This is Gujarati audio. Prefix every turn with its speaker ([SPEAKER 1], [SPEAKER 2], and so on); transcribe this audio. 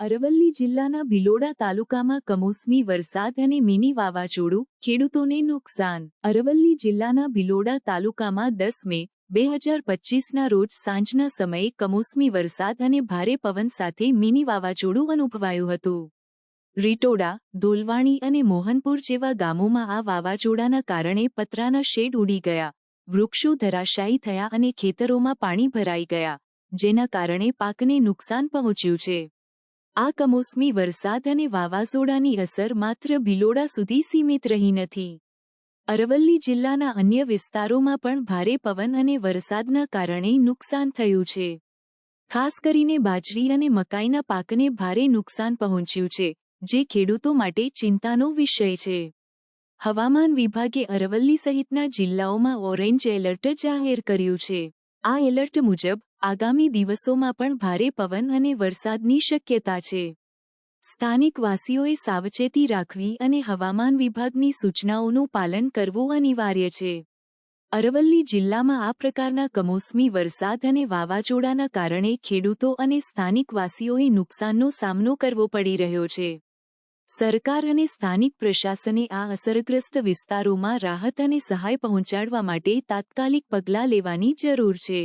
[SPEAKER 1] અરવલ્લી જિલ્લાના ભિલોડા તાલુકામાં કમોસમી વરસાદ અને મિની વાવાઝોડું ખેડૂતોને નુકસાન. અરવલ્લી જિલ્લાના ભિલોડા તાલુકામાં દસ મે બે હજાર પચીસના રોજ સાંજના સમયે કમોસમી વરસાદ અને ભારે પવન સાથે મિની વાવાઝોડું અનુભવાયું હતું. રીટોડા, ધોલવાણી અને મોહનપુર જેવા ગામોમાં આ વાવાઝોડાના કારણે પતરાના શેડ ઉડી ગયા, વૃક્ષો ધરાશાયી થયા અને ખેતરોમાં પાણી ભરાઈ ગયા, જેના કારણે પાકને નુકસાન પહોંચ્યું છે. આ કમોસમી વરસાદ અને વાવાઝોડાની અસર માત્ર ભિલોડા સુધી સીમિત રહી નથી. અરવલ્લી જિલ્લાના અન્ય વિસ્તારોમાં પણ ભારે પવન અને વરસાદના કારણે નુકસાન થયું છે. ખાસ કરીને બાજરી અને મકાઈના પાકને ભારે નુકસાન પહોંચ્યું છે, જે ખેડૂતો માટે ચિંતાનો વિષય છે. હવામાન વિભાગે અરવલ્લી સહિતના જિલ્લાઓમાં ઓરેન્જ એલર્ટ જાહેર કર્યું છે. આ એલર્ટ મુજબ આગામી દિવસોમાં પણ ભારે પવન અને વરસાદની શક્યતા છે. સ્થાનિક વાસીઓએ સાવચેતી રાખવી અને હવામાન વિભાગની સૂચનાઓનું પાલન કરવું અનિવાર્ય છે. અરવલ્લી જિલ્લામાં આ પ્રકારના કમોસમી વરસાદ અને વાવાઝોડાના કારણે ખેડૂતો અને સ્થાનિક વાસીઓએ નુકસાનનો સામનો કરવો પડી રહ્યો છે. સરકાર અને સ્થાનિક પ્રશાસને આ અસરગ્રસ્ત વિસ્તારોમાં રાહત અને સહાય પહોંચાડવા માટે તાત્કાલિક પગલાં લેવાની જરૂર છે.